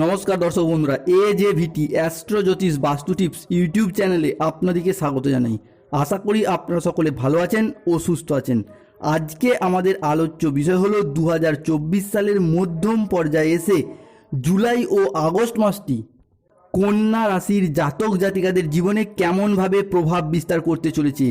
নমস্কার দর্শক বন্ধুরা, এ জে ভিটি অ্যাস্ট্রো জ্যোতিষ বাস্তু টিপস ইউটিউব চ্যানেলে আপনাদেরকে স্বাগত জানাই। আশা করি আপনারা সকলে ভালো আছেন ও সুস্থ আছেন। আজকে আমাদের আলোচ্য বিষয় হলো দু হাজার চব্বিশ সালের মধ্যম পর্যায়ে এসে জুলাই ও আগস্ট মাসটি কন্যা রাশির জাতক জাতিকাদের জীবনে কেমনভাবে প্রভাব বিস্তার করতে চলেছে?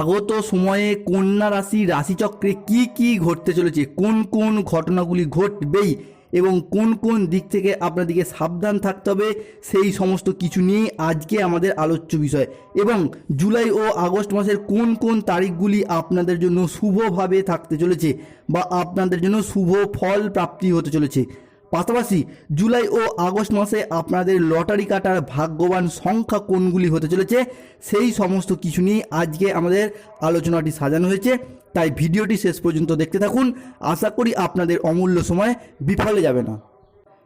আগত সময়ে কন্যা রাশি রাশিচক্রে কি কি ঘটতে চলেছে? কোন কোন ঘটনাগুলি ঘটবেই? এবং কোন কোন দিক থেকে আপনাদেরকে সাবধান থাকতে হবে, সেই সমস্ত কিছু নিয়ে আজকে আমাদের আলোচ্য বিষয়। এবং জুলাই ও আগস্ট মাসের কোন কোন তারিখগুলি আপনাদের জন্য শুভভাবে থাকতে চলেছে বা আপনাদের জন্য শুভ ফল প্রাপ্তি হতে চলেছে পাশাপাশি জুলাই ও আগস্ট মাসে আপনাদের লটারি কাটার ভাগ্যবান সংখ্যা কোনগুলি হতে চলেছে, সেই সমস্ত কিছু নিয়ে আজকে আমাদের আলোচনাটি সাজানো হয়েছে। তাই ভিডিওটি শেষ পর্যন্ত দেখতে থাকুন। আশা করি আপনাদের অমূল্য সময় বিফলে যাবে না।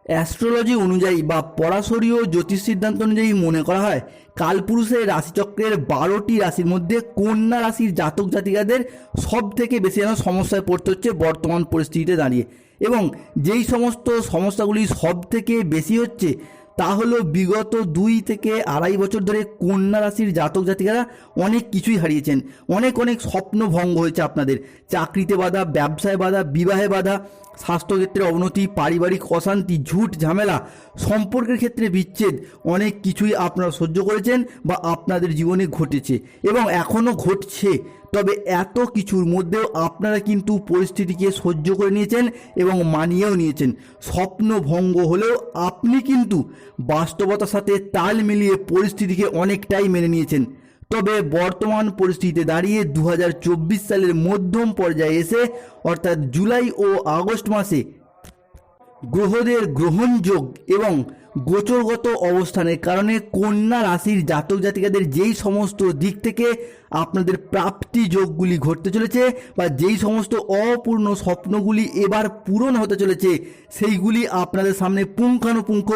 অ্যাস্ট্রোলজি অনুযায়ী বা পরাশরীয় জ্যোতিষ সিদ্ধান্ত অনুযায়ী মনে করা হয়, কালপুরুষের রাশিচক্রের বারোটি রাশির মধ্যে কন্যা রাশির জাতক জাতিকাদের সব থেকে বেশি যেন সমস্যায় পড়তে হচ্ছে বর্তমান পরিস্থিতিতে দাঁড়িয়ে। এবং যেই সমস্ত সমস্যাগুলি সব থেকে বেশি হচ্ছে তা হলো বিগত দুই থেকে আড়াই বছর ধরে কন্যা রাশির জাতক জাতিকারা অনেক কিছুই হারিয়েছেন। অনেক অনেক স্বপ্ন ভঙ্গ হয়েছে আপনাদের। চাকরিতে বাধা, ব্যবসায় বাধা, বিবাহে বাধা, স্বাস্থ্যক্ষেত্রে অবনতি, পারিবারিক অশান্তি, ঝুট ঝামেলা, সম্পর্কের ক্ষেত্রে বিচ্ছেদ, অনেক কিছুই আপনারা সহ্য করেছেন বা আপনাদের জীবনে ঘটেছে। এবং এখনও ঘটছে। তবে এত কিছুর মধ্যেও আপনারা কিন্তু পরিস্থিতিকে সহ্য করে নিয়েছেন এবং মানিয়েও নিয়েছেন। স্বপ্ন ভঙ্গ হলেও আপনি কিন্তু বাস্তবতার সাথে তাল মিলিয়ে পরিস্থিতিকে অনেকটাই মেনে নিয়েছেন। তবে বর্তমান পরিস্থিতিতে দাঁড়িয়ে দু হাজার চব্বিশ সালের মধ্যম পর্যায়ে এসে, অর্থাৎ জুলাই ও আগস্ট মাসে গ্রহদের গ্রহণযোগ এবং গোচরগত অবস্থানের কারণে কন্যা রাশির জাতক জাতিকাদের যেই সমস্ত দিক থেকে আপনাদের প্রাপ্তি যোগগুলি ঘটতে চলেছে বা যেই সমস্ত অপূর্ণ স্বপ্নগুলি এবার পূরণ হতে চলেছে, সেইগুলি আপনাদের সামনে পুঙ্খানুপুঙ্খ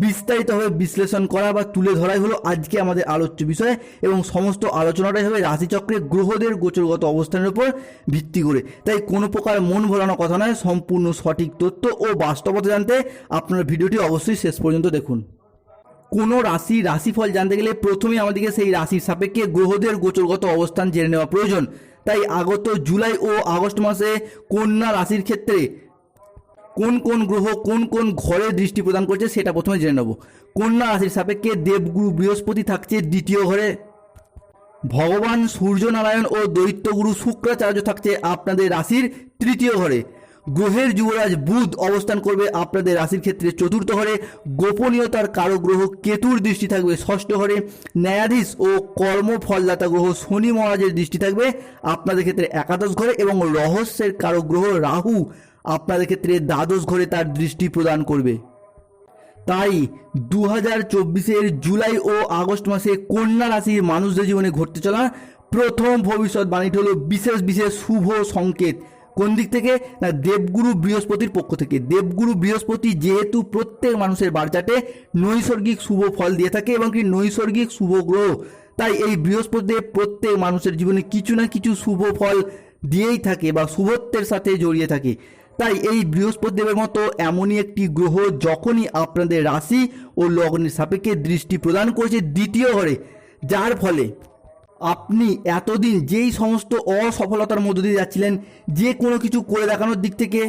বিস্তারিতভাবে বিশ্লেষণ করা বা তুলে ধরাই হলো আজকে আমাদের আলোচ্য বিষয় এবং সমস্ত আলোচনাটাই হবে রাশিচক্রে গ্রহদের গোচরগত অবস্থানের উপর ভিত্তি করে। তাই কোনো প্রকার মন ভরানো কথা নয়, সম্পূর্ণ সঠিক তথ্য ও বাস্তবতা জানতে আপনার ভিডিওটি অবশ্যই শেষ পর্যন্ত দেখুন। কোনো রাশি রাশিফল জানতে গেলে প্রথমেই আমাদেরকে সেই রাশির সাপেক্ষে গ্রহদের গোচরগত অবস্থান জেনে নেওয়া প্রয়োজন। তাই আগত জুলাই ও আগস্ট মাসে কন্যা রাশির ক্ষেত্রে কোন কোন গ্রহ কোন কোন ঘরে দৃষ্টি প্রদান করছে সেটা প্রথমে জেনে নেব। কন্যা রাশির সাপেক্ষে দেবগুরু বৃহস্পতি থাকছে দ্বিতীয় ঘরে। ভগবান, সূর্যনারায়ণ ও দৈত্যগুরু শুক্রাচার্য থাকছে আপনাদের রাশির তৃতীয় ঘরে। গ্রহের যুবরাজ বুধ অবস্থান করবে আপনাদের রাশির ক্ষেত্রে চতুর্থ ঘরে। গোপনীয়তার কারও গ্রহ কেতুর দৃষ্টি থাকবে ষষ্ঠ ঘরে। ন্যায়াধীশ ও কর্মফলদাতা গ্রহ শনি মহারাজের দৃষ্টি থাকবে আপনাদের ক্ষেত্রে একাদশ ঘরে এবং রহস্যের কারও গ্রহ রাহু আপনাদের ক্ষেত্রে দ্বাদশ ঘরে তার দৃষ্টি প্রদান করবে। তাই দু হাজার চব্বিশের জুলাই ও আগস্ট মাসে কন্যা রাশির মানুষদের জীবনে ঘটতে চলা প্রথম ভবিষ্যৎবাণীটি হলো বিশেষ বিশেষ শুভ সংকেত। কোন দিক থেকে? না, দেবগুরু বৃহস্পতির পক্ষ থেকে। দেবগুরু বৃহস্পতি যেহেতু প্রত্যেক মানুষের বারচাটে নৈসর্গিক শুভ ফল দিয়ে থাকে এবং কি নৈসর্গিক শুভ গ্রহ। তাই এই বৃহস্পতি প্রত্যেক মানুষের জীবনে কিছু না কিছু শুভ ফল দিয়েই থাকে বা শুভত্বের সাথে জড়িয়ে থাকে। তাই এই বৃহস্পতিদেবের মতো এমনই একটি গ্রহ যখনই আপনাদের রাশি ও লগ্নের সাপেক্ষে দৃষ্টি প্রদান করেছে দ্বিতীয় ঘরে, যার ফলে আপনি এতদিন যেই সমস্ত অসফলতার মধ্য দিয়ে যাচ্ছিলেন, যে কোনো কিছু করে দেখানোর দিক থেকে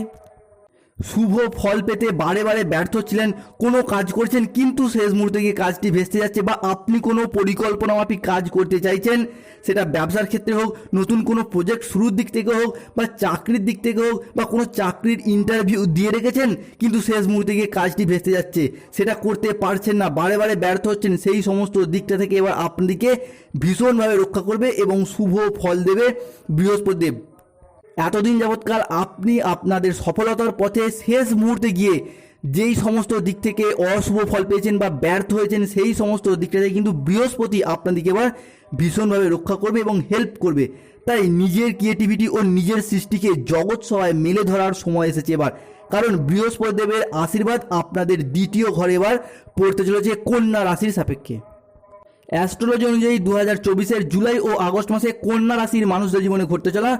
শুভ ফল পেতে বারে বারে ব্যর্থ ছিলেন, কোনো কাজ করছেন, কিন্তু শেষ মুহূর্তে গিয়ে কাজটি ভেস্তে যাচ্ছে বা আপনি কোনো পরিকল্পনা মাফিক কাজ করতে চাইছেন, সেটা ব্যবসার ক্ষেত্রে হোক, নতুন কোনো প্রজেক্ট শুরুর দিক থেকে হোক, বা চাকরির দিক থেকে হোক, বা কোনো চাকরির ইন্টারভিউ দিয়ে রেখেছেন, কিন্তু শেষ মুহূর্তে গিয়ে কাজটি ভেস্তে যাচ্ছে, সেটা করতে পারছেন না, বারে বারে ব্যর্থ হচ্ছেন, সেই সমস্ত দিকটা থেকে এবার আপনাদেরকে ভীষণভাবে রক্ষা করবে এবং শুভ ফল দেবে বৃহস্পতি দেব এতদিন যাবৎকাল আপনি আপনাদের সফলতার পথে শেষ মুহূর্তে গিয়ে যেই সমস্ত দিক থেকে অশুভ ফল পেয়েছেন বা ব্যর্থ হয়েছেন, সেই সমস্ত দিকটা থেকে কিন্তু বৃহস্পতি আপনাদেরকে এবার ভীষণভাবে রক্ষা করবে এবং হেল্প করবে। তাই নিজের ক্রিয়েটিভিটি ও নিজের সৃষ্টিকে জগৎ সবাই মেলে ধরার সময় এসেছে এবার। কারণ বৃহস্পতি দেবের আশীর্বাদ আপনাদের দ্বিতীয় ঘরে এবার পড়তে চলেছে কন্যা রাশির সাপেক্ষে। অ্যাস্ট্রোলজি অনুযায়ী দু হাজার চব্বিশের জুলাই ও আগস্ট মাসে কন্যা রাশির মানুষদের জীবনে ঘটতে চলা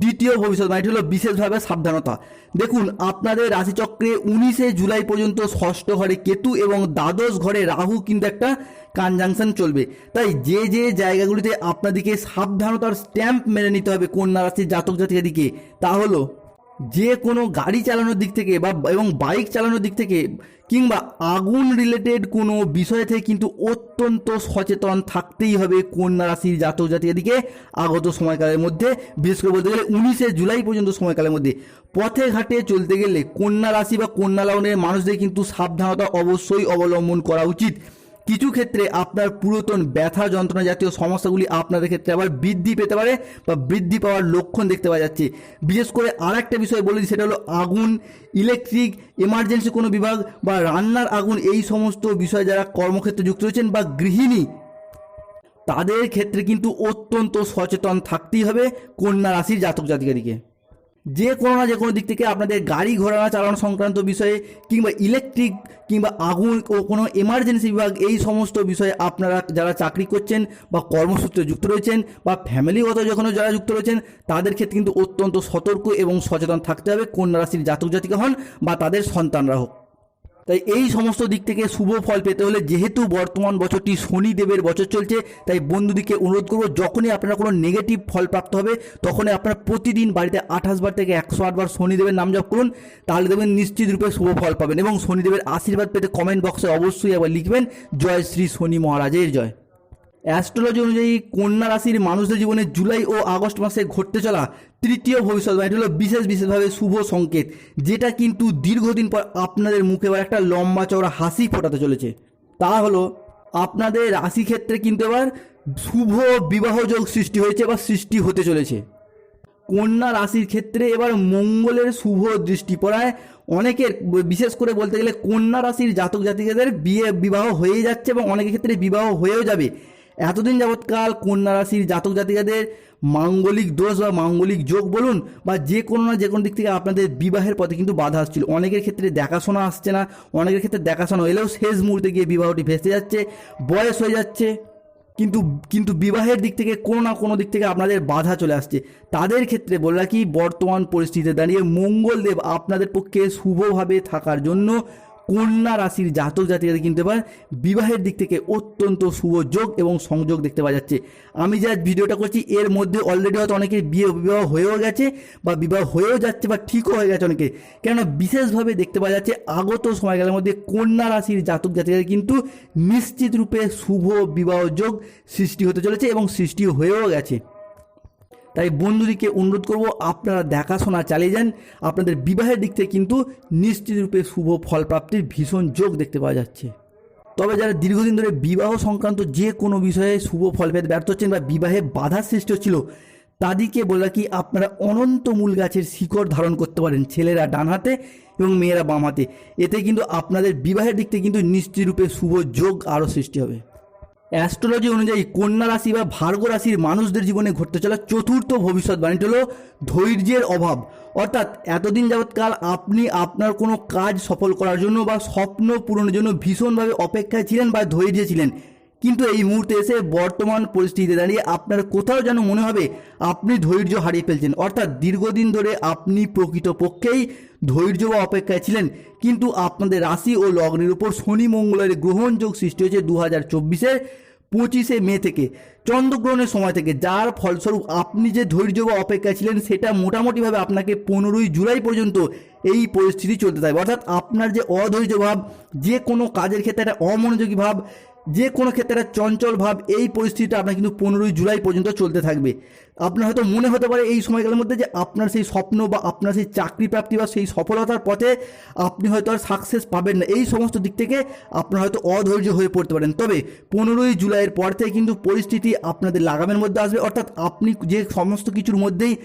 দ্বিতীয় ভবিষ্যৎবাণীটি হলো বিশেষভাবে সাবধানতা। দেখুন, আপনাদের রাশিচক্রে উনিশে জুলাই পর্যন্ত ষষ্ঠ ঘরে কেতু এবং দ্বাদশ ঘরে রাহু কিন্তু একটা কনজাংশন চলবে। তাই যে যে জায়গাগুলিতে আপনাদেরকে সাবধানতার স্ট্যাম্প মেনে নিতে হবে কন্যা রাশির জাতক জাতিকের দিকে, তা হলো যে কোনো গাড়ি চালানোর দিক থেকে বা এবং বাইক চালানোর দিক থেকে কিংবা আগুন রিলেটেড কোনো বিষয় থেকে কিন্তু অত্যন্ত সচেতন থাকতেই হবে কন্যা রাশির জাতক জাতির দিকে আগত সময়কালের মধ্যে। বিশেষ করে বলতে গেলে উনিশে জুলাই পর্যন্ত সময়কালের মধ্যে। পথে ঘাটে চলতে গেলে কন্যা রাশি বা কন্যা লগ্নের মানুষদের কিন্তু সাবধানতা অবশ্যই অবলম্বন করা উচিত। কিছু ক্ষেত্রে আপনার পুরাতন ব্যথা যন্ত্রণা জাতীয় সমস্যাগুলি আপনাদের ক্ষেত্রে আবার বৃদ্ধি পেতে পারে বা বৃদ্ধি পাওয়ার লক্ষণ দেখতে পাওয়া যাচ্ছে। বিশেষ করে আর একটা বিষয় বলে সেটা হলো আগুন, ইলেকট্রিক এমার্জেন্সি কোনো বিভাগ বা রান্নার আগুন, এই সমস্ত বিষয় যারা কর্মক্ষেত্রে যুক্ত রয়েছেন বা গৃহিণী, তাদের ক্ষেত্রে কিন্তু অত্যন্ত সচেতন থাকতেই হবে কন্যা রাশির জাতক জাতিকারীকে যে কোনো না যে কোনো দিক থেকে আপনাদের গাড়ি ঘোড়া চালানো সংক্রান্ত বিষয়ে কিংবা ইলেকট্রিক কিংবা আগুন ও কোনো এমার্জেন্সি বিভাগ, এই সমস্ত বিষয়ে আপনারা যারা চাকরি করছেন বা কর্মসূত্রে যুক্ত রয়েছেন বা ফ্যামিলিগত যখন যারা যুক্ত রয়েছেন, তাদের ক্ষেত্রে কিন্তু অত্যন্ত সতর্ক এবং সচেতন থাকতে হবে। কন্যা রাশির জাতক জাতিকা হন বা তাদের সন্তানরা হোক। তাই এই সমস্ত দিক থেকে শুভ ফল পেতে হলে যেহেতু বর্তমান বছরটি শনিদেবের বছর চলছে, তাই বন্ধুদিকে অনুরোধ করব, যখনই আপনার কোনো নেগেটিভ ফল প্রাপ্ত হবে, তখনই আপনার প্রতিদিন বাড়িতে আঠাশ বার থেকে একশো আটবার শনিদেবের নাম জপ করুন, তাহলে দেখবেন নিশ্চিত রূপে শুভ ফল পাবেন এবং শনিদেবের আশীর্বাদ পেতে কমেন্ট বক্সে অবশ্যই আবার লিখবেন, জয় শ্রী শনি মহারাজের জয়। অ্যাস্ট্রোলজি অনুযায়ী কন্যা রাশির মানুষদের জীবনে জুলাই ও আগস্ট মাসে ঘটতে চলা তৃতীয় ভবিষ্যৎবাণী এটি হলো বিশেষ বিশেষভাবে শুভ সংকেত, যেটা কিন্তু দীর্ঘদিন পর আপনাদের মুখে এবার একটা লম্বা চওড়া হাসি ফোটাতে চলেছে। তা হলো, আপনাদের রাশি ক্ষেত্রে কিন্তু এবার শুভ বিবাহযোগ সৃষ্টি হয়েছে বা সৃষ্টি হতে চলেছে। কন্যা রাশির ক্ষেত্রে এবার মঙ্গলের শুভ দৃষ্টি পড়ায় অনেকের, বিশেষ করে বলতে গেলে কন্যা রাশির জাতক জাতিকাদের বিয়ে বিবাহ হয়ে যাচ্ছে এবং অনেকের ক্ষেত্রে বিবাহ হয়েও যাবে। এতদিন যাবৎকাল কন্যা রাশির জাতক জাতিকাদের মাঙ্গলিক দোষ বা মাঙ্গলিক যোগ বলুন বা যে কোনো না যে কোনো দিক থেকে আপনাদের বিবাহের পথে কিন্তু বাধা আসছিল। অনেকের ক্ষেত্রে দেখাশোনা আসছে না, অনেকের ক্ষেত্রে দেখাশোনা এলেও শেষ মুহূর্তে গিয়ে বিবাহটি ভেসে যাচ্ছে, বয়স হয়ে যাচ্ছে। কিন্তু কিন্তু বিবাহের দিক থেকে কোনো না কোনো দিক থেকে আপনাদের বাধা চলে আসছে। তাদের ক্ষেত্রে বলে রাখি, বর্তমান পরিস্থিতিতে দাঁড়িয়ে মঙ্গলদেব আপনাদের পক্ষে শুভভাবে থাকার জন্য কন্যা রাশির জাতক জাতিকাদের কিন্তু এবার বিবাহের দিক থেকে অত্যন্ত শুভ যোগ এবং সংযোগ দেখতে পাওয়া যাচ্ছে। আমি যা ভিডিওটা করছি, এর মধ্যে অলরেডি হয়তো অনেকের বিয়ে বিবাহ হয়েও গেছে বা বিবাহ হয়েও যাচ্ছে বা ঠিকও হয়ে গেছে অনেকে কেননা বিশেষভাবে দেখতে পাওয়া যাচ্ছে, আগত সময়কালের মধ্যে কন্যা রাশির জাতক জাতিকাদের কিন্তু নিশ্চিত রূপে শুভ বিবাহ যোগ সৃষ্টি হতে চলেছে এবং সৃষ্টি হয়েও গেছে। তাই বন্ধুদিকে অনুরোধ করব, আপনারা দেখাশোনা চালিয়ে যান। আপনাদের বিবাহের দিক থেকে কিন্তু নিশ্চিত রূপে শুভ ফল প্রাপ্তির ভীষণ যোগ দেখতে পাওয়া যাচ্ছে। তবে যারা দীর্ঘদিন ধরে বিবাহ সংক্রান্ত যে কোনো বিষয়ে শুভ ফল পেতে ব্যর্থ হচ্ছেন বা বিবাহে বাধার সৃষ্টি হচ্ছিল, তাদেরকে বলে কি আপনারা অনন্ত মূল গাছের শিকড় ধারণ করতে পারেন ছেলেরা ডান হাতে এবং মেয়েরা বাম হাতে। এতে কিন্তু আপনাদের বিবাহের দিক থেকে কিন্তু নিশ্চিত রূপে শুভ যোগ আরও সৃষ্টি হবে। অ্যাস্ট্রোলজি অনুযায়ী কন্যা রাশি বা ভার্গ রাশির মানুষদের জীবনে ঘটতে চলা চতুর্থ ভবিষ্যৎবাণীটি হলো ধৈর্যের অভাব। অর্থাৎ এতদিন যাবৎকাল আপনি আপনার কোনো কাজ সফল করার জন্য বা স্বপ্ন পূরণের জন্য ভীষণভাবে অপেক্ষায় ছিলেন বা ধৈর্যে ছিলেন। কিন্তু এই মুহূর্তে এসে বর্তমান পরিস্থিতিতে দাঁড়িয়ে আপনার কোথাও যেন মনে হবে আপনি ধৈর্য হারিয়ে ফেলছেন। অর্থাৎ দীর্ঘদিন ধরে আপনি প্রকৃতপক্ষেই ধৈর্য বা অপেক্ষায় ছিলেন। কিন্তু আপনাদের রাশি ও লগ্নের উপর শনি মঙ্গলের গ্রহণযোগ সৃষ্টি হয়েছে দু হাজার চব্বিশের পঁচিশে মে থেকে। চন্দ্রগ্রহণের সময় থেকে, যার ফলস্বরূপ আপনি যে ধৈর্য বা অপেক্ষায় ছিলেন, সেটা মোটামুটিভাবে আপনাকে পনেরোই জুলাই পর্যন্ত এই পরিস্থিতি চলতে থাকবে। অর্থাৎ আপনার যে অধৈর্য ভাব, যে কোনো কাজের ক্ষেত্রে একটা অমনোযোগী ভাব যে কোনো ক্ষেত্রে একটা চঞ্চল ভাব এই পরিস্থিতিটা আপনার কিন্তু পনেরোই জুলাই পর্যন্ত চলতে থাকবে। আপনার হয়তো মনে হতে পারে এই সময়কালের মধ্যে যে আপনার সেই স্বপ্ন বা আপনার সেই চাকরি প্রাপ্তি বা সেই সফলতার পথে আপনি হয়তো আর সাকসেস পাবেন না। এই সমস্ত দিক থেকে আপনার হয়তো অধৈর্য হয়ে পড়তে পারেন। তবে পনেরোই জুলাইয়ের পর থেকে কিন্তু পরিস্থিতি আপনাদের লাগামের মধ্যে আসবে। অর্থাৎ আপনি যে সমস্ত কিছুর মধ্যেই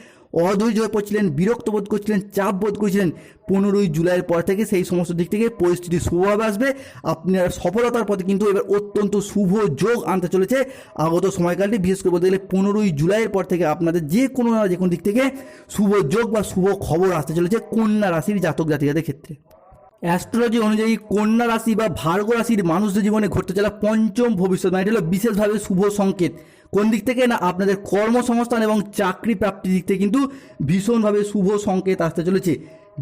অধৈর্য হয়ে পড়ছিলেন বিরক্ত বোধ করছিলেন, চাপ বোধ করছিলেন। পনেরোই জুলাইয়ের পর থেকে সেই সমস্ত দিক থেকে পরিস্থিতি শুভভাবে আসবে। আপনার সফলতার পথে কিন্তু এবার অত্যন্ত শুভ যোগ আনতে চলেছে আগত সময়কালটি। বিশেষ করে বলতে গেলে পনেরোই জুলাইয়ের পর থেকে আপনাদের যে কোনো না যে কোনো দিক থেকে শুভ যোগ বা শুভ খবর আসতে চলেছে কন্যা রাশির জাতক জাতিকাদের ক্ষেত্রে। অ্যাস্ট্রোলজি অনুযায়ী কন্যা রাশি বা ভার্গ রাশির মানুষদের জীবনে ঘটতে চলা পঞ্চম ভবিষ্যৎ মানে এটা হলো বিশেষভাবে শুভ সংকেত। কোন দিক থেকে? না, আপনাদের কর্মসংস্থান এবং চাকরি প্রাপ্তির দিক থেকে কিন্তু ভীষণভাবে শুভ সংকেত আসতে চলেছে।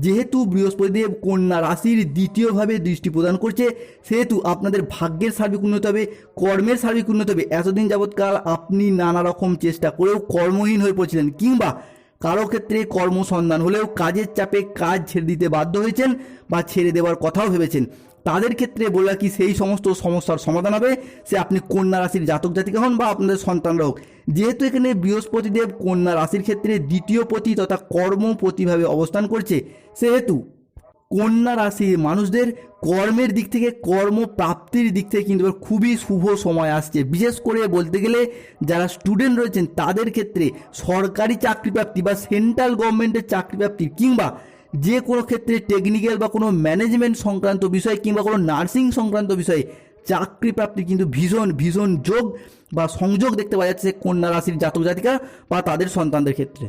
যেহেতু বৃহস্পতিদেব কন্যা রাশির দ্বিতীয়ভাবে দৃষ্টি প্রদান করছে, সেহেতু আপনাদের ভাগ্যের সার্বিক উন্নত হবে, কর্মের সার্বিক উন্নত হবে। এতদিন যাবৎকাল আপনি নানা রকম চেষ্টা করেও কর্মহীন হয়ে পড়ছিলেন, কিংবা কারও ক্ষেত্রে কর্মসন্ধান হলেও কাজের চাপে কাজ ছেড়ে দিতে বাধ্য হয়েছেন বা ছেড়ে দেওয়ার কথাও ভেবেছেন। তাদের ক্ষেত্রে বলে কি সেই সমস্ত সমস্যার সমাধান হবে? সে আপনি কন্যা রাশির জাতক জাতিকা হন বা আপনাদের সন্তানরা হোক। যেহেতু এখানে বৃহস্পতিদেব কন্যা রাশির ক্ষেত্রে দ্বিতীয় পতি তথা কর্মপতিভাবে অবস্থান করছে, সেহেতু কন্যা রাশির মানুষদের কর্মের দিক থেকে কর্মপ্রাপ্তির দিক থেকে কিন্তু খুবই শুভ সময় আসছে। বিশেষ করে বলতে গেলে যারা স্টুডেন্ট রয়েছেন, তাদের ক্ষেত্রে সরকারি চাকরি প্রাপ্তি বা সেন্ট্রাল গভর্নমেন্টের চাকরি প্রাপ্তি কিংবা যে কোনো ক্ষেত্রে টেকনিক্যাল বা কোনো ম্যানেজমেন্ট সংক্রান্ত বিষয় কিংবা কোনো নার্সিং সংক্রান্ত বিষয়ে চাকরি প্রাপ্তি কিন্তু ভীষণ ভীষণ যোগ বা সংযোগ দেখতে পাওয়া যাচ্ছে কন্যা রাশির জাতক জাতিকা বা তাদের সন্তানদের ক্ষেত্রে।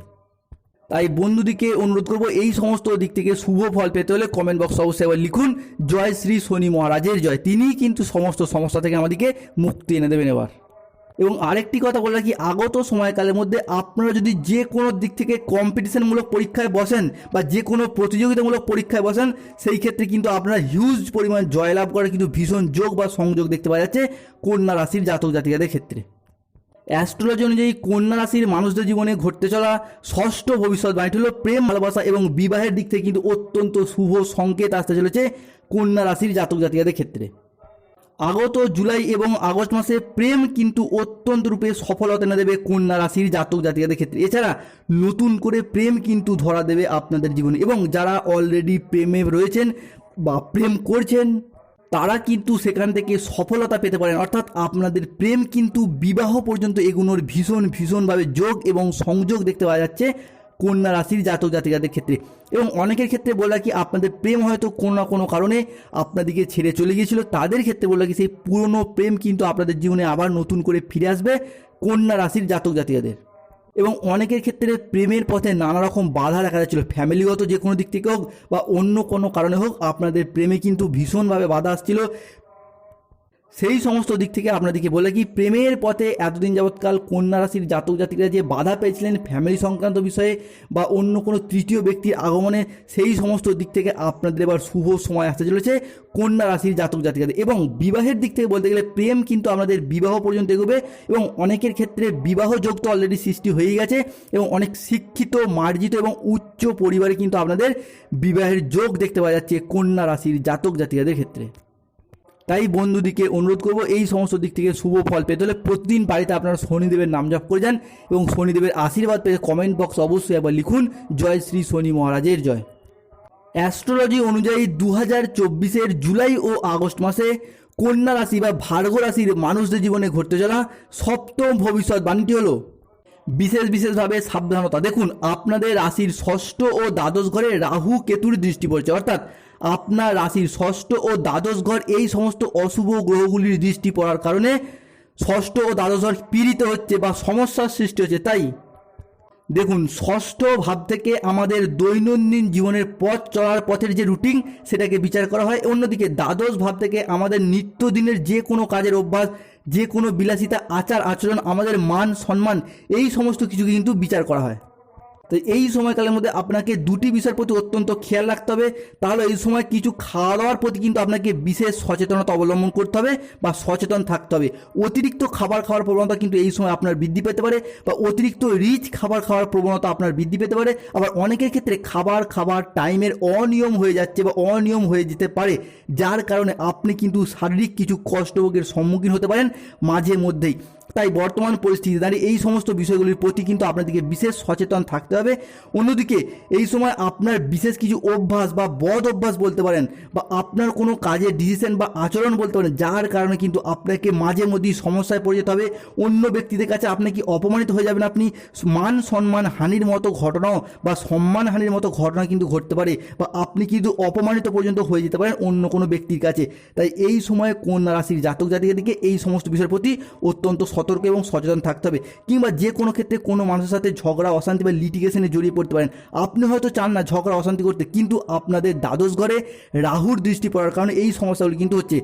তাই বন্ধুদিকে অনুরোধ করব, এই সমস্ত দিক থেকে শুভ ফল পেতে হলে কমেন্ট বক্স অবশ্যই আবার লিখুন, জয় শ্রী শনি মহারাজের জয়। তিনিই কিন্তু সমস্ত সমস্যা থেকে আমাদেরকে মুক্তি এনে দেবেন এবার। এবং আরেকটি কথা বলে রাখি, আগত সময়কালের মধ্যে আপনারা যদি যে কোনো দিক থেকে কম্পিটিশনমূলক পরীক্ষায় বসেন বা যে কোনো প্রতিযোগিতামূলক পরীক্ষায় বসেন, সেই ক্ষেত্রে কিন্তু আপনারা হিউজ পরিমাণ জয়লাভ করার কিন্তু ভীষণ যোগ বা সংযোগ দেখতে পাওয়া যাচ্ছে কন্যা রাশির জাতক জাতিকাদের ক্ষেত্রে। অ্যাস্ট্রোলজি অনুযায়ী কন্যা রাশির মানুষদের জীবনে ঘটতে চলা ষষ্ঠ ভবিষ্যৎবাণীটি হলো প্রেম, ভালোবাসা এবং বিবাহের দিক থেকে কিন্তু অত্যন্ত শুভ সংকেত আসতে চলেছে কন্যা রাশির জাতক জাতিকাদের ক্ষেত্রে। আগত জুলাই এবং আগস্ট মাসে প্রেম কিন্তু অত্যন্ত রূপে সফলতা এনে দেবে কন্যা রাশির জাতক জাতিকাদের ক্ষেত্রে। এছাড়া নতুন করে প্রেম কিন্তু ধরা দেবে আপনাদের জীবনে এবং যারা অলরেডি প্রেমে রয়েছেন বা প্রেম করছেন তারা কিন্তু সেখান থেকে সফলতা পেতে পারেন। অর্থাৎ আপনাদের প্রেম কিন্তু বিবাহ পর্যন্ত এগুনোর ভীষণ, ভীষণভাবে যোগ এবং সংযোগ দেখতে পাওয়া যাচ্ছে কন্যা রাশির জাতক জাতিকাদের ক্ষেত্রে। এবং অনেকের ক্ষেত্রে বলা কি আপনাদের প্রেম হয়তো কোনো না কোনো কারণে আপনাদেরকে ছেড়ে চলে গিয়েছিল। তাদের ক্ষেত্রে বলা কি সেই পুরনো প্রেম কিন্তু আপনাদের জীবনে আবার নতুন করে ফিরে আসবে কন্যা রাশির জাতক জাতিকাদের। এবং অনেকের ক্ষেত্রে প্রেমের পথে নানা রকম বাধা দেখা যাচ্ছিল। ফ্যামিলিগত যে কোনো দিক থেকে হোক বা অন্য কোনো কারণে হোক, আপনাদের প্রেমে কিন্তু ভীষণভাবে বাধা আসছিল। সেই সমস্ত দিক থেকে আপনাদেরকে বলে কি প্রেমের পথে এতদিন যাবৎকাল কন্যা রাশির জাতক জাতিকরা যে বাধা পেয়েছিলেন ফ্যামিলি সংক্রান্ত বিষয়ে বা অন্য কোনো তৃতীয় ব্যক্তির আগমনে, সেই সমস্ত দিক থেকে আপনাদের এবার শুভ সময় আসতে চলেছে কন্যা রাশির জাতক জাতিকাদের। এবং বিবাহের দিক থেকে বলতে গেলে প্রেম কিন্তু আমাদের বিবাহ পর্যন্ত এগোবে এবং অনেকের ক্ষেত্রে বিবাহ যোগ তো অলরেডি সৃষ্টি হয়েই গেছে এবং অনেক শিক্ষিত, মার্জিত এবং উচ্চ পরিবারে কিন্তু আপনাদের বিবাহের যোগ দেখতে পাওয়া যাচ্ছে কন্যা রাশির জাতক জাতিকাদের ক্ষেত্রে। তাই বন্ধুদিকে অনুরোধ করব, এই সমস্ত দিক থেকে শুভ ফল পেতে হলে প্রতিদিন বাড়িতে আপনারা শনিদেবের নাম জপ করে যান এবং শনিদেবের আশীর্বাদ পেতে কমেন্ট বক্স অবশ্যই একবার লিখুন, জয় শ্রী শনি মহারাজের জয়। অ্যাস্ট্রোলজি অনুযায়ী দু হাজার চব্বিশের জুলাই ও আগস্ট মাসে কন্যা রাশি বা ভার্গ রাশির মানুষদের জীবনে ঘটতে চলা সপ্তম ভবিষ্যৎবাণীটি হলো, বিশেষ বিশেষভাবে সাবধানতা। দেখুন, আপনাদের রাশির ষষ্ঠ ও দ্বাদশ ঘরে রাহু, কেতুর দৃষ্টি পড়ছে, অর্থাৎ আপনার রাশির ষষ্ঠ ও দ্বাদশ ঘর এই সমস্ত অশুভ গ্রহগুলির দৃষ্টি পড়ার কারণে ষষ্ঠ ও দ্বাদশ ঘর পীড়িত হচ্ছে বা সমস্যার সৃষ্টি হচ্ছে, তাই? দেখুন, ষষ্ঠ ভাব থেকে আমাদের দৈনন্দিন জীবনের পথ চলার পথের যে রুটিন সেটাকে বিচার করা হয়। অন্যদিকে, দ্বাদশ ভাব থেকে আমাদের নিত্যদিনের যে কোনো কাজের অভ্যাস, যে কোনো বিলাসিতা আচার আচরণ আমাদের মান সম্মান এই সমস্ত কিছুকে কিন্তু বিচার করা হয়। তো এই সময়কালের মধ্যে আপনাকে দুটি বিষয়ের প্রতি অত্যন্ত খেয়াল রাখতে হবে। তাহলে এই সময় কিছু খাওয়া দাওয়ার প্রতি কিন্তু আপনাকে বিশেষ সচেতনতা অবলম্বন করতে হবে বা সচেতন থাকতে হবে। অতিরিক্ত খাবার খাওয়ার প্রবণতা কিন্তু এই সময় আপনার বৃদ্ধি পেতে পারে বা অতিরিক্ত রিচ খাবার খাওয়ার প্রবণতা আপনার বৃদ্ধি পেতে পারে। আবার অনেকের ক্ষেত্রে খাবার খাবার টাইমের অনিয়ম হয়ে যাচ্ছে বা অনিয়ম হয়ে যেতে পারে, যার কারণে আপনি কিন্তু শারীরিক কিছু কষ্টভোগের সম্মুখীন হতে পারেন মাঝে মধ্যেই। তাই বর্তমান পরিস্থিতি দাঁড়িয়ে এই সমস্ত বিষয়গুলির প্রতি কিন্তু আপনাদেরকে বিশেষ সচেতন থাকতে হবে। অন্যদিকে, এই সময় আপনার বিশেষ কিছু অভ্যাস বা বদ অভ্যাস বলতে পারেন, বা আপনার কোনো কাজের ডিসিশন বা আচরণ বলতে পারেন, যার কারণে কিন্তু আপনাকে মাঝে মধ্যেই সমস্যায় পড়ে যেতে হবে। অন্য ব্যক্তিদের কাছে আপনি কি অপমানিত হয়ে যাবেন? আপনি মান সম্মান হানির মতো ঘটনাও বা সম্মান হানির মতো ঘটনা কিন্তু ঘটতে পারে, বা আপনি কিন্তু অপমানিত পর্যন্ত হয়ে যেতে পারেন অন্য কোনো ব্যক্তির কাছে। তাই এই সময় কন্যা রাশির জাতক জাতিকাদেরকে এই সমস্ত বিষয়ের প্রতি অত্যন্ত সতর্ক এবং সচেতন থাকতে হবে। কিংবা যে কোনো ক্ষেত্রে কোনো মানুষের সাথে ঝগড়া, অশান্তি বা লিটিগেশনে জড়িয়ে পড়তে পারেন। আপনি হয়তো চান না ঝগড়া, অশান্তি করতে, কিন্তু আপনাদের দ্বাদশ ঘরে রাহুর দৃষ্টি পড়ার কারণে এই সমস্যাগুলি কিন্তু হচ্ছে।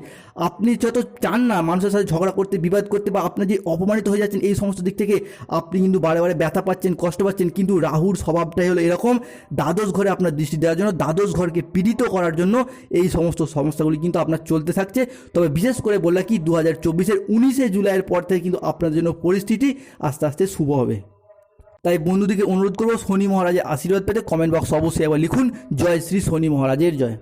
আপনি যত চান না মানুষের সাথে ঝগড়া করতে, বিবাদ করতে বা আপনার যে অপমানিত হয়ে যাচ্ছেন এই সমস্ত দিক থেকে, আপনি কিন্তু বারে বারে ব্যথা পাচ্ছেন, কষ্ট পাচ্ছেন, কিন্তু রাহুর স্বভাবটাই হলো এরকম। দ্বাদশ ঘরে আপনার দৃষ্টি দেওয়ার জন্য, দ্বাদশ ঘরকে পীড়িত করার জন্য এই সমস্ত সমস্যাগুলি কিন্তু আপনার চলতে থাকছে। তবে বিশেষ করে বললে কি দু হাজার চব্বিশের উনিশে জুলাইয়ের পর থেকে কিন্তু আপনার জন্য পরিস্থিতি আস্তে আস্তে শুভ হবে। তাই বন্ধুদিকে অনুরোধ করব শনি মহারাজের আশীর্বাদ পেতে কমেন্ট বক্স অবশ্যই একবার লিখুন। জয় শ্রী শনি মহারাজের জয়।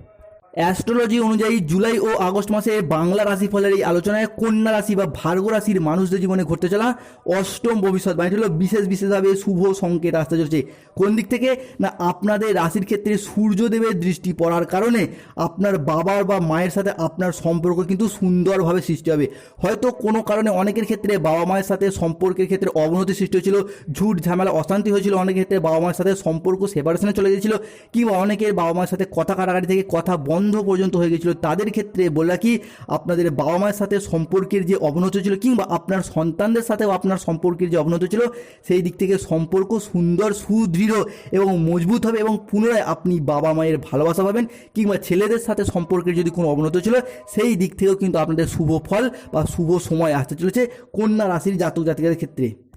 অ্যাস্ট্রোলজি অনুযায়ী জুলাই ও আগস্ট মাসে বাংলা রাশিফলের এই আলোচনায় কন্যা রাশি বা ভার্গ রাশির মানুষদের জীবনে ঘটতে চলা অষ্টম ভবিষ্যৎ ভবিষ্যৎবাণী হলো বিশেষ বিশেষভাবে শুভ সংকেত আসতে চলছে। কোন দিক থেকে? না, আপনাদের রাশির ক্ষেত্রে সূর্যদেবের দৃষ্টি পড়ার কারণে আপনার বাবার বা মায়ের সাথে আপনার সম্পর্ক কিন্তু সুন্দরভাবে সৃষ্টি হবে। হয়তো কোনো কারণে অনেকের ক্ষেত্রে বাবা মায়ের সাথে সম্পর্কের ক্ষেত্রে অবনতি সৃষ্টি হয়েছিল, ঝুট ঝামেলা, অশান্তি হয়েছিল, অনেকের ক্ষেত্রে বাবা মায়ের সাথে সম্পর্ক সেপারেশনে চলে গিয়েছিল, কিংবা অনেকের বাবা মায়ের সাথে কথা কাটাকাটি থেকে কথা বন্ধ পর্যন্ত হয়ে গেছিল। তাদের ক্ষেত্রে বলে কি, আপনাদের বাবা মায়ের সাথে সম্পর্কের যে অবনতি ছিল কিংবা আপনার সন্তানদের সাথেও আপনার সম্পর্কের যে অবনতি ছিল সেই দিক থেকে সম্পর্ক সুন্দর, সুদৃঢ় এবং মজবুত হবে এবং পুনরায় আপনি বাবা মায়ের ভালোবাসা পাবেন কিংবা ছেলেদের সাথে সম্পর্কের যদি কোনো অবনতি ছিল সেই দিক থেকেও কিন্তু আপনাদের শুভ ফল বা শুভ সময় আসতে চলেছে কন্যা রাশির জাতক জাতিকাদের ক্ষেত্রে।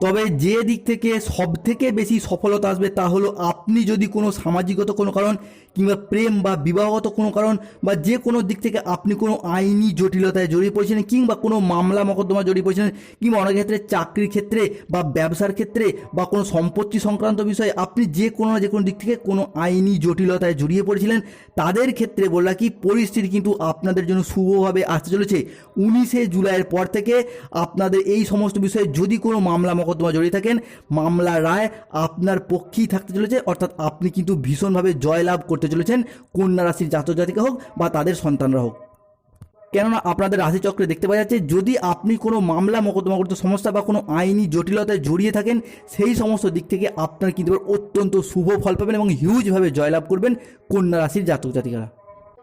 তবে যে দিক থেকে সব থেকে বেশি সফলতা আসবে তা হলো আপনি যদি কোনো সামাজিকত কোনো কারণ কিংবা প্রেম বা বিবাহগত কোনো কারণ বা যে কোনো দিক থেকে আপনি কোনো আইনি জটিলতায় জড়িয়ে পড়েছেন কিংবা কোনো মামলা মকদ্দমা জড়িয়ে পড়েছেন কিংবা অনেক ক্ষেত্রে চাকরির ক্ষেত্রে বা ব্যবসার ক্ষেত্রে বা কোনো সম্পত্তি সংক্রান্ত বিষয়ে আপনি যে কোনো না যে কোনো দিক থেকে কোনো আইনি জটিলতায় জড়িয়ে পড়েছিলেন, তাদের ক্ষেত্রে বললা কি পরিস্থিতি কিন্তু আপনাদের জন্য শুভভাবে আসতে চলেছে। উনিশে জুলাইয়ের পর থেকে আপনাদের এই সমস্ত বিষয়ে যদি কোনো মামলা মকদ্দমা জড়িয়ে থাকেন। মামলা রায় আপনার পক্ষেই থাকতে চলেছে, অর্থাৎ আপনি কিন্তু ভীষণভাবে জয়লাভ করতে চলেছেন, কন্যা রাশির জাতক জাতিকা হোক বা তাদের সন্তানরা হোক। কেননা আপনাদের রাশিচক্রে দেখতে পাওয়া যাচ্ছে, যদি আপনি কোনো মামলা মোকদ্দমাগত সমস্যা বা কোনো আইনি জটিলতায় জড়িয়ে থাকেন, সেই সমস্ত দিক থেকে আপনার কিন্তু অত্যন্ত শুভ ফল পাবেন এবং হিউজভাবে জয়লাভ করবেন কন্যা রাশির জাতক জাতিকারা।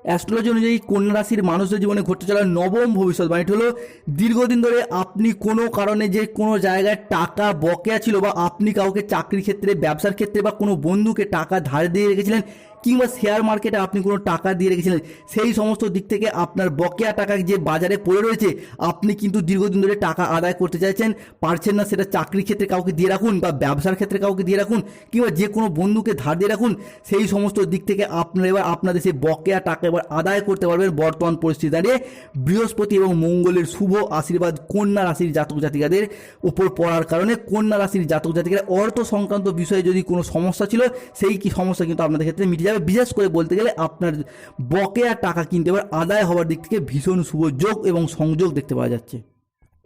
অ্যাস্ট্রোলজি অনুযায়ী কন্যা রাশির মানুষদের জীবনে ঘটতে চলা নবম ভবিষ্যৎ ভবিষ্যৎবাণীটি হলো দীর্ঘদিন ধরে আপনি কোনো কারণে যে কোনো জায়গায় টাকা বকেয়া ছিল বা আপনি কাউকে চাকরির ক্ষেত্রে, ব্যবসার ক্ষেত্রে বা কোনো বন্ধুকে টাকা ধার দিয়ে রেখেছিলেন কিংবা শেয়ার মার্কেটে আপনি কোনো টাকা দিয়ে রেখেছিলেন, সেই সমস্ত দিক থেকে আপনার বকেয়া টাকা যে বাজারে পড়ে রয়েছে, আপনি কিন্তু দীর্ঘদিন ধরে টাকা আদায় করতে চাইছেন, পারছেন না সেটা চাকরির ক্ষেত্রে কাউকে দিয়ে রাখুন বা ব্যবসার ক্ষেত্রে কাউকে দিয়ে রাখুন, কিংবা যে কোনো বন্ধুকে ধার দিয়ে রাখুন, সেই সমস্ত দিক থেকে আপনারা এবার আপনাদের সেই বকেয়া টাকা এবার আদায় করতে পারবেন বর্তমান পরিস্থিতি দাঁড়িয়ে। বৃহস্পতি এবং মঙ্গলের শুভ আশীর্বাদ কন্যা রাশির জাতক জাতিকাদের উপর পড়ার কারণে কন্যা রাশির জাতক জাতিকারা অর্থ সংক্রান্ত বিষয়ে যদি কোনো সমস্যা ছিল, সেই কি সমস্যা কিন্তু আপনাদের ক্ষেত্রে মিটে যাবে। বিশেষ করে বলতে গেলে আপনার বকেয়া টাকা কিনতে এবার আদায় হওয়ার দিক থেকে ভীষণ শুভ যোগ এবং সংযোগ দেখতে পাওয়া যাচ্ছে।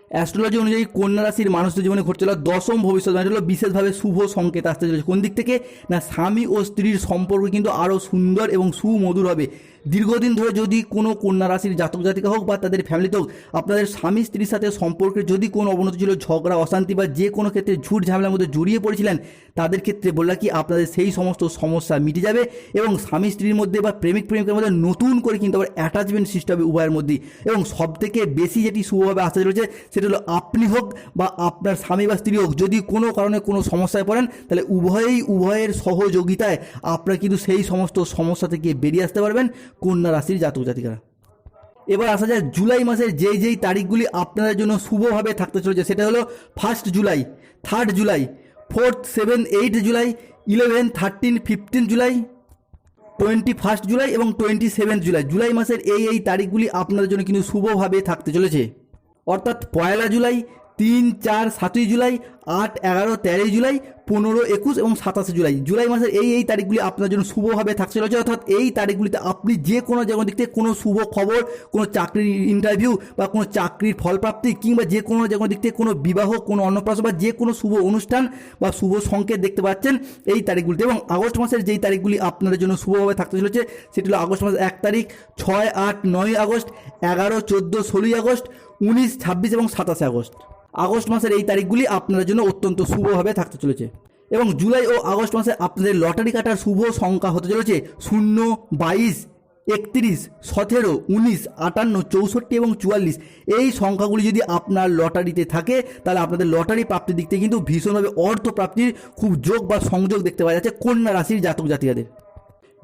অ্যাস্ট্রোলজি অনুযায়ী কন্যা রাশির মানুষদের জীবনে ঘটে চলা দশম ভবিষ্যৎবাণী হলো বিশেষভাবে শুভ সংকেত আসতে চলেছে। কোন দিক থেকে? না, স্বামী ও স্ত্রীর সম্পর্ক কিন্তু আরও সুন্দর এবং সুমধুর হবে। দীর্ঘদিন ধরে যদি কোনো কন্যা রাশির জাতক জাতিকা হোক বা তাদের ফ্যামিলিতে হোক, আপনাদের স্বামী স্ত্রীর সাথে সম্পর্কের যদি কোনো অবনতি ছিল, ঝগড়া, অশান্তি বা যে কোনো ক্ষেত্রে ঝুট ঝামেলার মধ্যে জড়িয়ে পড়েছিলেন, তাদের ক্ষেত্রে বললা কি, আপনাদের সেই সমস্ত সমস্যা মিটে যাবে এবং স্বামী স্ত্রীর মধ্যে বা প্রেমিক প্রেমিকের মধ্যে নতুন করে কিন্তু আবার অ্যাটাচমেন্ট সৃষ্টি হবে উভয়ের মধ্যেই। এবং সব থেকে বেশি যেটি শুভভাবে আসতে চলেছে সেটা হলো আপনি হোক বা আপনার স্বামী বা স্ত্রী হোক, যদি কোনো কারণে কোনো সমস্যায় পড়েন, তাহলে উভয়েই উভয়ের সহযোগিতায় আপনারা কিন্তু সেই সমস্ত সমস্যা থেকে বেরিয়ে আসতে পারবেন। কন্যা রাশির জাতক জাতিকারা। এবার আসা যায় জুলাই মাসের যেই যেই তারিখগুলি আপনাদের জন্য শুভভাবে থাকতে চলেছে, সেটা হলো first July third July fourth seven eight July eleven thirteen fifteen July twenty first July এবং টোয়েন্টি সেভেন জুলাই। জুলাই মাসের এই এই তারিখগুলি আপনাদের জন্য কিন্তু শুভভাবে থাকতে চলেছে। অর্থাৎ পয়লা জুলাই তিন, চার, সাতই জুলাই, আট, এগারো, তেরোই জুলাই, পনেরো, একুশ এবং সাতাশে জুলাই। জুলাই মাসের এই এই তারিখগুলি আপনার জন্য শুভভাবে থাকতে চলেছে অর্থাৎ এই তারিখগুলিতে আপনি যে কোনো জায়গা দিক থেকে কোনো শুভ খবর, কোনো চাকরির ইন্টারভিউ বা কোনো চাকরির ফলপ্রাপ্তি কিংবা যে কোনো জায়গা দিক থেকে কোনো বিবাহ, কোনো অন্নপ্রাশন বা যে কোনো শুভ অনুষ্ঠান বা শুভ সংকেত দেখতে পাচ্ছেন এই তারিখগুলিতে। এবং আগস্ট মাসের যেই তারিখগুলি আপনাদের জন্য শুভভাবে থাকতে চলেছে, সেটি হলো আগস্ট মাসের এক তারিখ, ছয়, আট নয় আগস্ট, এগারো, চোদ্দ, ষোলোই আগস্ট, উনিশ, ছাব্বিশ এবং সাতাশে আগস্ট। আগস্ট মাসের এই তারিখগুলি আপনাদের জন্য অত্যন্ত শুভভাবে থাকতে চলেছে। এবং জুলাই ও আগস্ট মাসে আপনাদের লটারি কাটার শুভ সংখ্যা হতে চলেছে শূন্য, বাইশ, একত্রিশ, সতেরো, উনিশ, আটান্ন, চৌষট্টি এবং চুয়াল্লিশ। এই সংখ্যাগুলি যদি আপনার লটারিতে থাকে, তাহলে আপনাদের লটারি প্রাপ্তির দিক থেকে কিন্তু ভীষণভাবে অর্থ প্রাপ্তির খুব যোগ বা সংযোগ দেখতে পাওয়া যাচ্ছে কন্যা রাশির জাতক জাতিকাদের।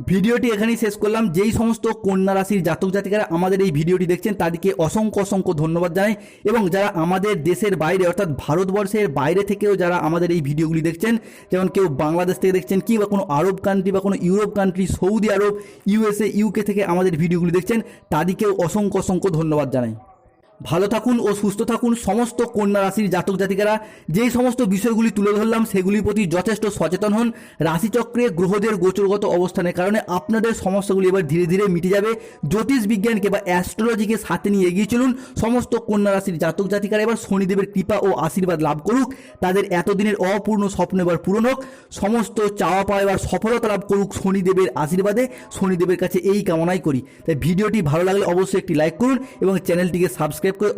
ভিডিওটি এখানেই শেষ করলাম। যেই সমস্ত কন্যা রাশির জাতক জাতিকারা আমাদের এই ভিডিওটি দেখছেন, তাদেরকে অসংখ্য অসংখ্য ধন্যবাদ জানাই এবং যারা আমাদের দেশের বাইরে, অর্থাৎ ভারতবর্ষের বাইরে থেকেও যারা আমাদের এই ভিডিওগুলি দেখছেন, যেমন কেউ বাংলাদেশ থেকে দেখছেন কিংবা কোনো আরব কান্ট্রি বা কোনো Europe country Saudi Arab USA UK থেকে আমাদের ভিডিওগুলি দেখছেন, তাদেরকেও অসংখ্য অসংখ্য ধন্যবাদ জানাই। ভালো থাকুন ও সুস্থ থাকুন। সমস্ত কন্যা রাশির জাতক জাতিকারা, যেই সমস্ত বিষয়গুলি তুলে ধরলাম, সেগুলির প্রতি যথেষ্ট সচেতন হন। রাশিচক্রে গ্রহদের গোচরগত অবস্থানের কারণে আপনাদের সমস্যাগুলি এবার ধীরে ধীরে মিটে যাবে। জ্যোতিষ বিজ্ঞানকে বা অ্যাস্ট্রোলজিকে সাথে নিয়ে এগিয়ে চলুন। সমস্ত কন্যা রাশির জাতক জাতিকারা এবার শনিদেবের কৃপা ও আশীর্বাদ লাভ করুক। তাদের এতদিনের অপূর্ণ স্বপ্ন এবার পূরণ হোক। সমস্ত চাওয়া পাওয়া এবার সফলতা লাভ করুক শনিদেবের আশীর্বাদে। শনিদেবের কাছে এই কামনাই করি। তাই ভিডিওটি ভালো লাগলে অবশ্যই একটি লাইক করুন এবং চ্যানেলটিকে সাবস্ক্রাইব कोई